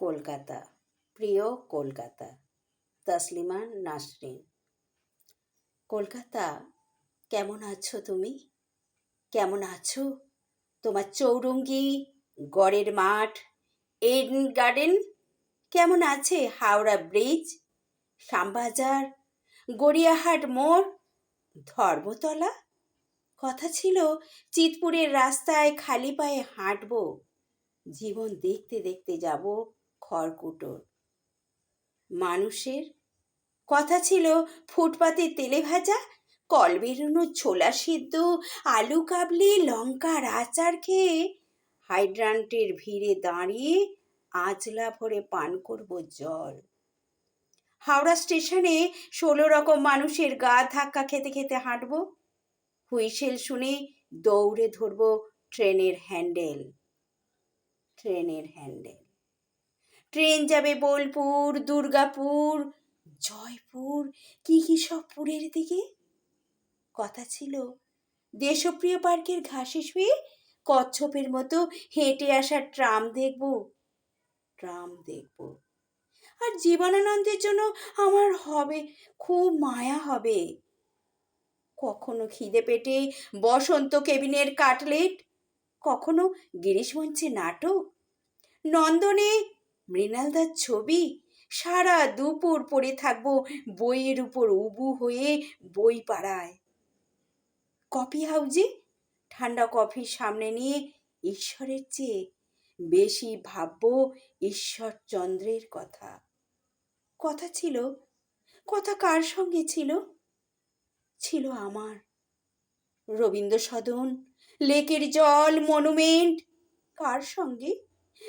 কলকাতা, প্রিয় কলকাতা, তসলিমা নাসরিন। কলকাতা, কেমন আছো তুমি? কেমন আছো? তোমার চৌরঙ্গি গড়ের মাঠ, এডেন গার্ডেন? কেমন আছে হাওড়া ব্রিজ, শ্যামবাজার, গড়িয়াহাট মোড়, ধর্মতলা? কথা ছিল চিতপুরের রাস্তায় খালি পায়ে হাঁটব, জীবন দেখতে দেখতে যাব খড়কুটোর। মানুষের কথা ছিল ফুটপাতে তেলে ভাজা, কল বেরোনো ছোলা সিদ্ধ, আলু কাবলি, লঙ্কার আচার খেয়ে হাইড্রান্টের ভিড়ে দাঁড়িয়ে আঁচলা ভরে পান করব জল। হাওড়া স্টেশনে ষোলো রকম মানুষের গা ধাক্কা খেতে খেতে হাঁটবো। হুইসেল শুনে দৌড়ে ধরবো ট্রেনের হ্যান্ডেল ট্রেনের হ্যান্ডেল। ট্রেন যাবে বোলপুর, দুর্গাপুর, জয়পুর, কি কি সব পুরের দিকে? কথা ছিল। দেশপ্রিয় পার্কের ঘাসে শুয়ে কচ্ছপের মতো হেঁটে আসা ট্রাম দেখব ট্রাম দেখব। আর জীবনানন্দের জন্য আমার হবে, খুব মায়া হবে। কখনো খিদে পেটে বসন্ত কেবিনের কাটলেট, কখনো গিরিশ মঞ্চে নাটক, নন্দনে মৃণালদার ছবি? সারা দুপুর পড়ে থাকব বইয়ের উপর উবু হয়ে বই পাড়ায়। কফি হাউজে? ঠান্ডা কফির সামনে নিয়ে ঈশ্বরের চেয়ে বেশি ভাববো ঈশ্বরচন্দ্রের কথা। কথা ছিল? কথা কার সঙ্গে ছিল? ছিল আমার। রবীন্দ্র সদন লেকের জল, মনুমেন্ট, কার সঙ্গে?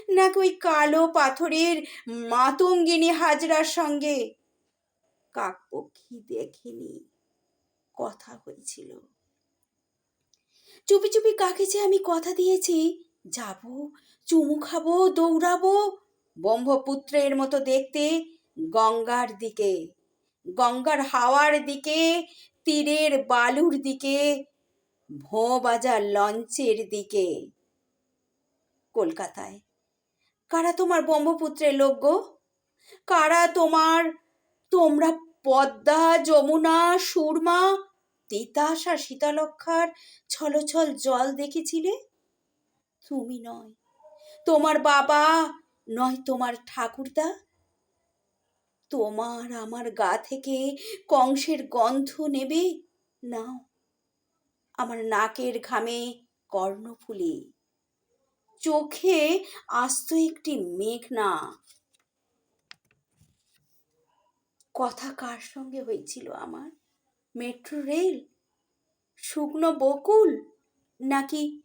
নাকি ওই কালো পাথরের মাতঙ্গিনী হাজরার সঙ্গে? কাকপক্ষী দেখেনি কথা হয়েছিল। চুপি চুপি কাকে যে আমি কথা দিয়েছি? যাব, চুমু খাব, দৌড়াবো? ব্রহ্মপুত্রের মতো দেখতে গঙ্গার দিকে, গঙ্গার হাওয়ার দিকে, তীরের বালুর দিকে ভোঁ বাজার লঞ্চের দিকে। কলকাতায় কারা তোমার ব্রহ্মপুত্রের লোক গো? কারা তোমার, তোমরা পদ্মা, যমুনা, সুরমা, তিতাস আর শীতলক্ষার ছলছল জল দেখেছিলে? তুমি নয়, তোমার বাবা নয় তোমার ঠাকুরদা। তোমার আমার গা থেকে কংসের গন্ধ নেবে? নাও, আমার নাকের ঘামে কর্ণফুলি। চোখে আস্ত একটি মেঘনা কথা কার সঙ্গে হয়েছিল আমার? Metro rail? শুকনো বকুল? নাকি